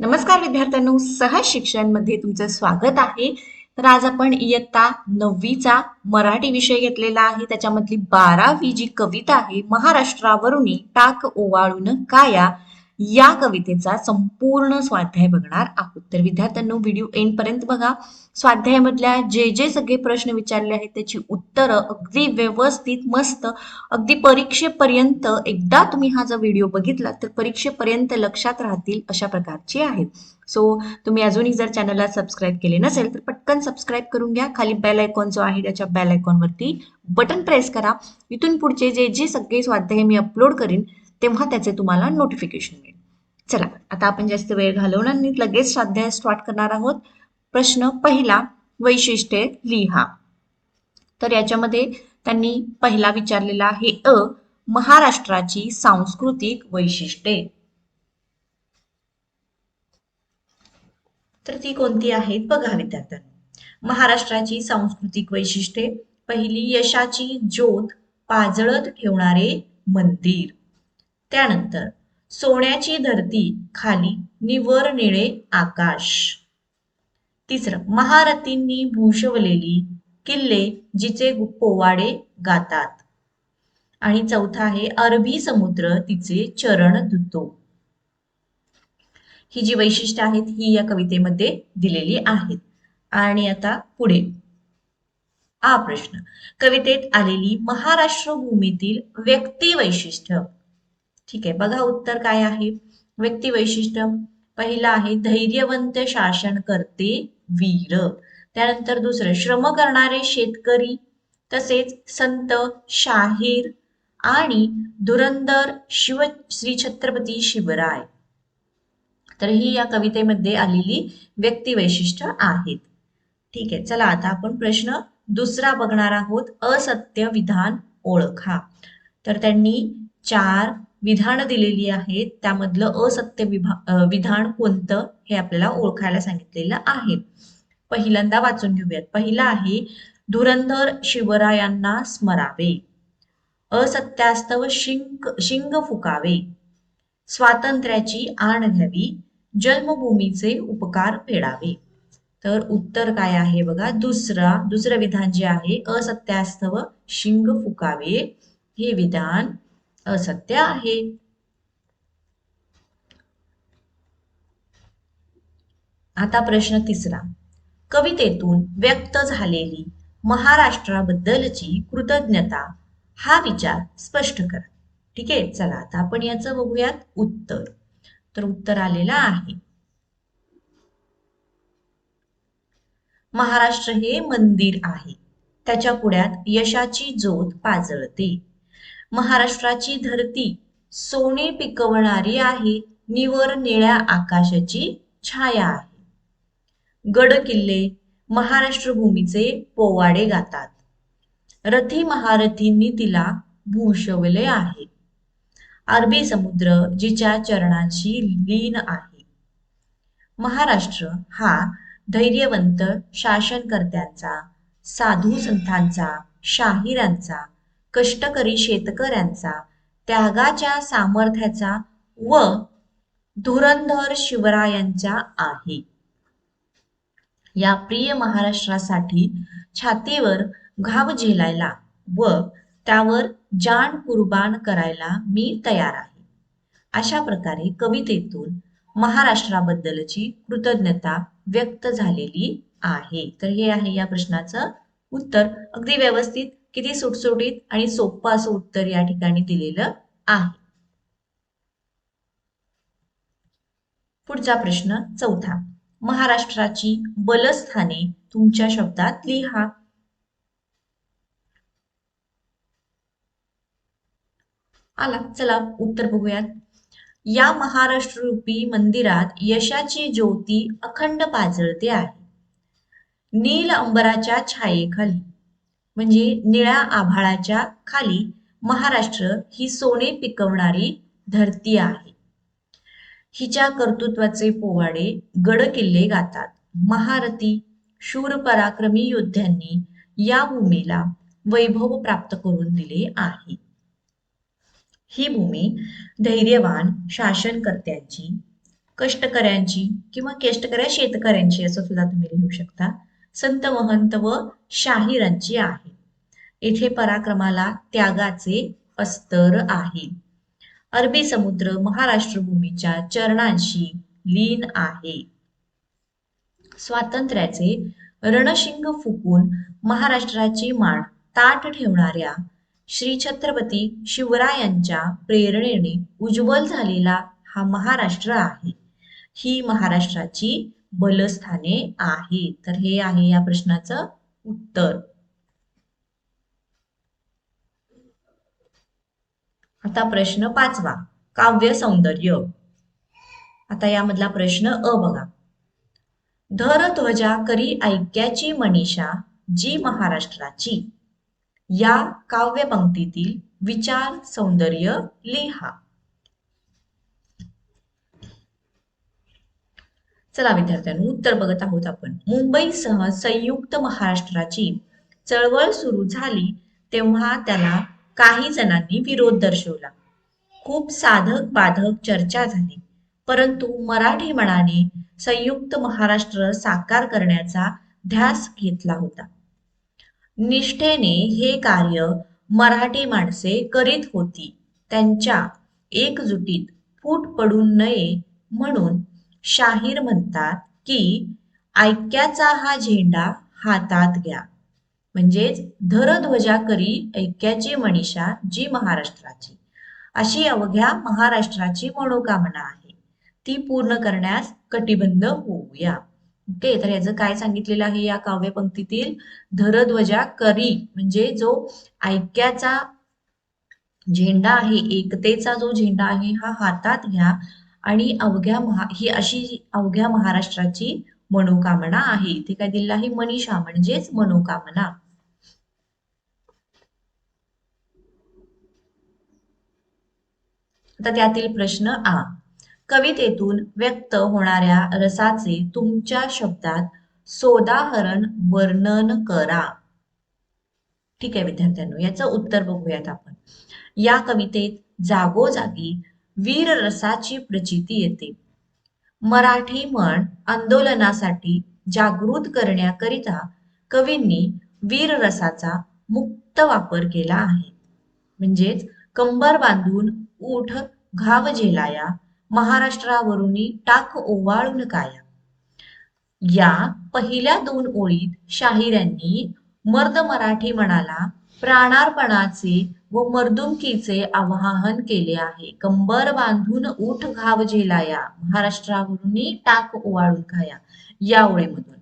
नमस्कार विद्यार्थ्यांनो सहज शिक्षणमध्ये तुमचं स्वागत आहे. तर आज आपण इयत्ता नववीचा मराठी विषय घेतलेला आहे. त्याच्यामधली बारावी जी कविता आहे महाराष्ट्रावरून टाक ओवाळून काया. या कवितेचा संपूर्ण स्वाध्याय बघणार आहोत. तर विद्यार्थ्यांनो व्हिडिओ एंड पर्यंत बघा. स्वाध्यायामधल्या जे जे सगळे प्रश्न विचारले आहेत त्याची उत्तरं अगदी व्यवस्थित मस्त अगदी परीक्षेपर्यंत एकदा तुम्ही हा जर व्हिडिओ बघितला तर परीक्षेपर्यंत लक्षात राहतील अशा प्रकारचे आहेत. सो तुम्ही अजूनही जर चॅनलला सबस्क्राईब केले नसेल तर पटकन सबस्क्राईब करून घ्या. खाली बेल आयकॉन जो आहे त्याच्या बेल आयकॉनवरती बटन प्रेस करा. इथून पुढचे जे जे सगळे स्वाध्याय मी अपलोड करीन तेव्हा त्याचे तुम्हाला नोटिफिकेशन मिळेल चला आता आपण जास्त वेळ घालवणार नाही. लगेच स्वाध्याय स्टार्ट करणार आहोत. प्रश्न पहिला वैशिष्ट्ये लिहा. तर याच्यामध्ये त्यांनी पहिला विचारलेला आहे अ महाराष्ट्राची सांस्कृतिक वैशिष्ट्ये. तर ती कोणती आहेत? बघा विद्यार्थ्यांना. महाराष्ट्राची सांस्कृतिक वैशिष्ट्ये. पहिली यशाची ज्योत पाजळत ठेवणारे मंदिर. त्यानंतर सोन्याची धरती खाली निवर निळे आकाश. तिसरं महारथींनी भूषवलेली किल्ले जिचे पोवाडे गातात. आणि चौथा आहे अरबी समुद्र तिचे चरण धुतो. ही जी वैशिष्ट्य आहेत ही या कवितेमध्ये दिलेली आहेत. आणि आता पुढे. हा प्रश्न. कवितेत आलेली महाराष्ट्र भूमीतील व्यक्ती वैशिष्ट्य. ठीक आहे. बघा उत्तर काय आहे? व्यक्ती वैशिष्ट्य पहिला आहे धैर्यवंत शासन करते वीर. त्यानंतर दुसरं श्रम करणारे शेतकरी. तसेच संत शाहीर आणि धुरंदर शिव श्री छत्रपती शिवराय. तर ही या कवितेमध्ये आलेली व्यक्ती वैशिष्ट्य आहेत. ठीक आहे चला आता आपण प्रश्न दुसरा बघणार आहोत. असत्य विधान ओळखा. तर त्यांनी चार विधान दिलेली आहेत त्यामधलं असत्य विभा विधान कोणतं हे आपल्याला ओळखायला सांगितलेलं आहे. पहिल्यांदा वाचून घेऊयात. पहिला आहे धुरंधर शिवरायांना स्मरावे. असत्यास्तव शिंग शिंग फुकावे. स्वातंत्र्याची आण घ्यावी जन्मभूमीचे उपकार फेडावे. तर उत्तर काय आहे बघा? दुसरा दुसरं विधान जे आहे असत्यास्तव शिंग फुकावे. हे विधान असत्य आहे. आता प्रश्न तिसरा. कवितेतून व्यक्त झालेली महाराष्ट्राबद्दलची कृतज्ञता हा विचार स्पष्ट करा. ठीक आहे? चला आता आपण याचं बघूयात उत्तर. तर उत्तर आलेलं आहे. महाराष्ट्र हे मंदिर आहे. त्याच्या पुढ्यात यशाची ज्योत पाजळते. महाराष्ट्राची धरती सोने पिकवणारी आहे निवर निळ्या आकाशाची छाया आहे. गड किल्ले महाराष्ट्र भूमीचे पोवाडे गातात. रथी महारथींनी तिला भूषवले आहे. अरबी समुद्र जिच्या चरणांशी लीन आहे. महाराष्ट्र हा धैर्यवंत शासनकर्त्यांचा साधू संतांचा शाहिरांचा कष्टकरी शेतकऱ्यांचा त्यागाच्या सामर्थ्याचा व धुरंधर शिवरायांचा आहे. या प्रिय महाराष्ट्रासाठी छातीवर घाव झेलायला व त्यावर जान कुर्बान करायला मी तयार आहे. अशा प्रकारे कवितेतून महाराष्ट्राबद्दलची कृतज्ञता व्यक्त झालेली आहे. तर हे आहे या प्रश्नाचं उत्तर. अगदी व्यवस्थित. किती सुटसुटीत आणि सोपं असं उत्तर या ठिकाणी दिलेलं आहे. पुढचा प्रश्न चौथा. महाराष्ट्राची बलस्थाने तुमच्या शब्दात लिहा. आला चला उत्तर बघूयात. या महाराष्ट्र रूपी मंदिरात यशाची ज्योती अखंड पाजळते आहे. नील अंबराच्या छायेखाली. म्हणजे निळ्या आभाळाच्या खाली महाराष्ट्र ही सोने पिकवणारी धरती आहे. हिच्या कर्तृत्वाचे पोवाडे गड किल्ले गातात. महारथी शूर पराक्रमी योद्ध्यांनी या भूमीला वैभव प्राप्त करून दिले आहे. ही भूमी धैर्यवान शासनकर्त्यांची कष्टकऱ्यांची किंवा कष्टकऱ्या शेतकऱ्यांची असं सुद्धा तुम्ही लिहू शकता. संत महंत व शाहिरांची आहे. येथे पराक्रमाला त्यागाचे अस्तर आहे. अरबी समुद्र महाराष्ट्र भूमीच्या चरणांशी लीन आहे. स्वातंत्र्याचे रणशिंग फुकून महाराष्ट्राची मान ताट ठेवणाऱ्या श्री छत्रपती शिवरायांच्या प्रेरणेने उज्ज्वल झालेला हा महाराष्ट्र आहे. ही महाराष्ट्राची बलस्थाने आहे. तर हे आहे या प्रश्नाचं उत्तर. आता प्रश्न पाचवा. काव्य सौंदर्य. आता यामधला प्रश्न अ बघा. धर ध्वजा करी ऐक्याची मनीषा जी महाराष्ट्राची. या काव्य पंक्तीतील विचार सौंदर्य लिहा. चला विद्यार्थ्यांनो उत्तर बघत आहोत आपण. मुंबईसह संयुक्त महाराष्ट्राची चळवळ सुरू झाली तेव्हा त्याला काही जणांनी विरोध दर्शवला. खूप साधक बाधक चर्चा झाली परंतु मराठी मनाने संयुक्त महाराष्ट्र साकार करण्याचा ध्यास घेतला होता. निष्ठेने हे कार्य मराठी माणसे करीत होती. त्यांच्या एकजुटीत फूट पडू नये म्हणून शाहीर म्हणतात की ऐक्याचा हा झेंडा हातात घ्या. म्हणजेच धरध्वजा करी ऐक्याची मनीषा जी महाराष्ट्राची. अशी अवघ्या महाराष्ट्राची मनोकामना आहे. ती पूर्ण करण्यास कटिबंध होऊया. ओके तर याचं काय सांगितलेलं आहे या काव्यपंक्तीतील? धरध्वजा करी म्हणजे जो ऐक्याचा झेंडा आहे एकतेचा जो झेंडा आहे हा हातात घ्या. आणि अवघ्या महा ही अशी अवघ्या महाराष्ट्राची मनोकामना आहे. इथे काय दिलेलं आहे? मनीषा म्हणजेच मनोकामना. आता त्यातील प्रश्न आ. कवितेतून व्यक्त होणाऱ्या रसाचे तुमच्या शब्दात सोदाहरण वर्णन करा. ठीक आहे विद्यार्थ्यांनो याचं उत्तर बघूयात आपण. या कवितेत जागोजागी वीर रसाची प्रचिती येते. मराठी मन आंदोलनासाठी जागृत करण्याकरिता कवींनी वीर रसाचा मुक्त वापर केला आहे. म्हणजेच कंबर बांधून ऊठ घाव झेलाया महाराष्ट्रावरुनी टाक ओवाळून काया. या पहिल्या दोन ओळीत शाहिरांनी मर्द मराठी मनाला प्राणार्पणाचे व मर्दुमकीचे आवाहन केले आहे. कंबर बांधून उठ घाव झेलाया. महाराष्ट्रावरून टाक ओवाळून खाया. या ओळीमधून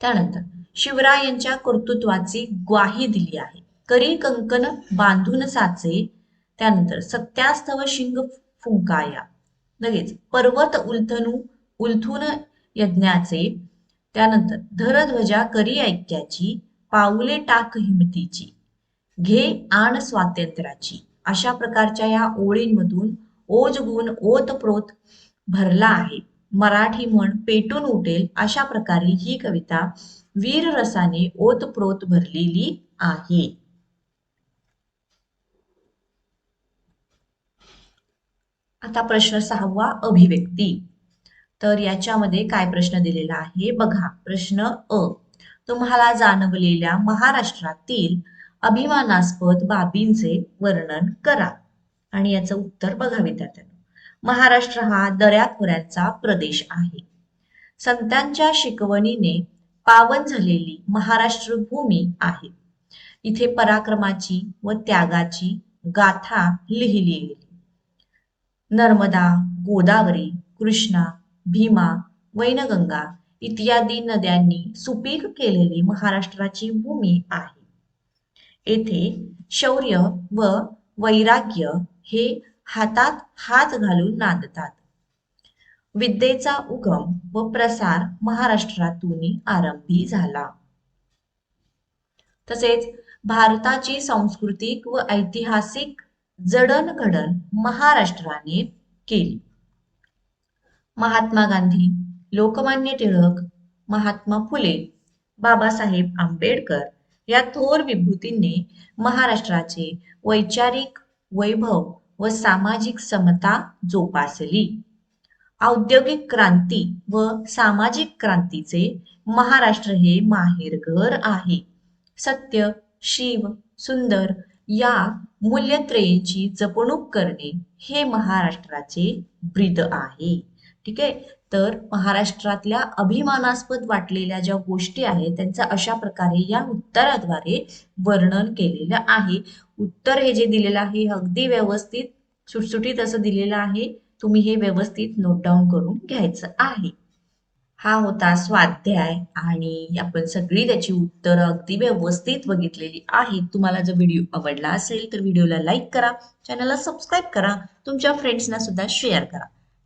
त्यानंतर शिवरायांच्या कर्तृत्वाची ग्वाही दिली आहे. करी कंकण बांधून साचे. त्यानंतर सत्यास्तव शिंग फुंकाया. लगेच पर्वत उलथनू उलथून यज्ञाचे. त्यानंतर धरध्वजा करी ऐक्याची. पाऊले टाक हिमतीची. घे आण स्वातंत्र्याची. अशा प्रकारच्या या ओळींमधून ओज गुण ओतप्रोत भरला आहे. मराठी म्हण पेटून उठेल अशा प्रकारे ही कविता वीर रसाने ओतप्रोत भरलेली आहे. आता प्रश्न सहावा अभिव्यक्ती. तर याच्यामध्ये काय प्रश्न दिलेला आहे? बघा प्रश्न अ. तुम्हाला जाणवलेल्या महाराष्ट्रातील अभिमानास्पद बाबींचे वर्णन करा. आणि याचं उत्तर बघा विद्यार्थ्यांना. महाराष्ट्र हा दऱ्याखोऱ्यांचा प्रदेश आहे. संतांच्या शिकवणीने पावन झालेली महाराष्ट्र भूमी आहे. इथे पराक्रमाची व त्यागाची गाथा लिहिली गेली. नर्मदा गोदावरी कृष्णा भीमा वैनगंगा इत्यादी नद्यांनी सुपीक केलेली महाराष्ट्राची भूमी आहे. येथे शौर्य व वैराग्य हे हातात हात घालून नांदतात. विद्येचा उगम व प्रसार महाराष्ट्रातून आरंभी झाला. तसेच भारताची सांस्कृतिक व ऐतिहासिक जडणघडण महाराष्ट्राने केली. महात्मा गांधी लोकमान्य टिळक महात्मा फुले बाबासाहेब आंबेडकर या थोर विभूतींनी महाराष्ट्राचे वैचारिक वैभव व सामाजिक समता जोपासली. औद्योगिक क्रांती व सामाजिक क्रांतीचे महाराष्ट्र हे माहेरघर आहे. सत्य शिव सुंदर या मूल्यत्रयेची जपणूक करणे हे महाराष्ट्राचे ब्रीद आहे. ठीक आहे? तर महाराष्ट्रातल्या अभिमानास्पद वाटलेल्या ज्या गोष्टी आहेत त्यांचं अशा प्रकारे या उत्तराद्वारे वर्णन केलेलं आहे. उत्तर हे जे दिलेलं आहे अगदी व्यवस्थित सुटसुटीत असं दिलेलं आहे. तुम्ही हे व्यवस्थित नोट डाऊन करून घ्यायचं आहे. हा होता स्वाध्याय आणि आपण सगळी त्याची उत्तरं अगदी व्यवस्थित बघितलेली आहेत तुम्हाला जर व्हिडिओ आवडला असेल तर व्हिडिओला लाईक करा चॅनलला सबस्क्राईब करा तुमच्या फ्रेंड्सना सुद्धा शेअर करा.